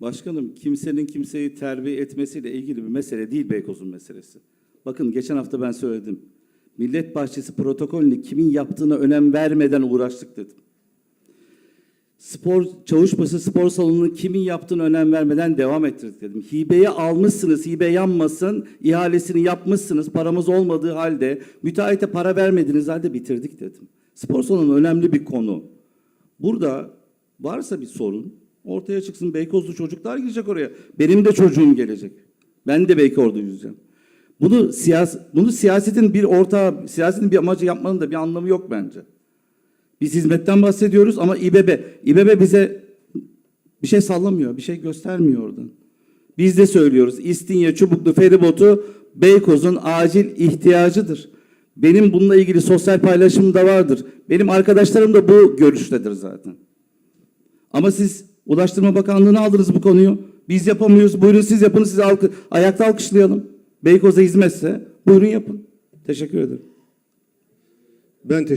Başkanım kimsenin kimseyi terbiye etmesiyle ilgili bir mesele değil Beykoz'un meselesi. Bakın geçen hafta ben söyledim. Millet Bahçesi protokolünü kimin yaptığına önem vermeden uğraştık dedim. Spor Çavuşbaşı spor salonunu kimin yaptığına önem vermeden devam ettirdik dedim. Hibeyi almışsınız, hibe yanmasın, ihalesini yapmışsınız, paramız olmadığı halde, müteahhite para vermediğiniz halde bitirdik dedim. Spor salonu önemli bir konu. Burada varsa bir sorun ortaya çıksın. Beykozlu çocuklar girecek oraya. Benim de çocuğum gelecek. Ben de Beykoz'da yüzeceğim. Bunu siyas bunu siyasetin bir ortağı, siyasetin bir amacı yapmanın da bir anlamı yok bence. Biz hizmetten bahsediyoruz ama İBB, İBB bize bir şey sallamıyor, bir şey göstermiyor oradan. Biz de söylüyoruz. İstinye Çubuklu feribotu Beykoz'un acil ihtiyacıdır. Benim bununla ilgili sosyal paylaşımım da vardır. Benim arkadaşlarım da bu görüştedir zaten. Ama siz Ulaştırma Bakanlığı'na aldınız bu konuyu. Biz yapamıyoruz. Buyurun siz yapın. Sizi alkı, ayakta alkışlayalım. Beykoz'a hizmetse buyurun yapın. Teşekkür ederim. Ben teşekkür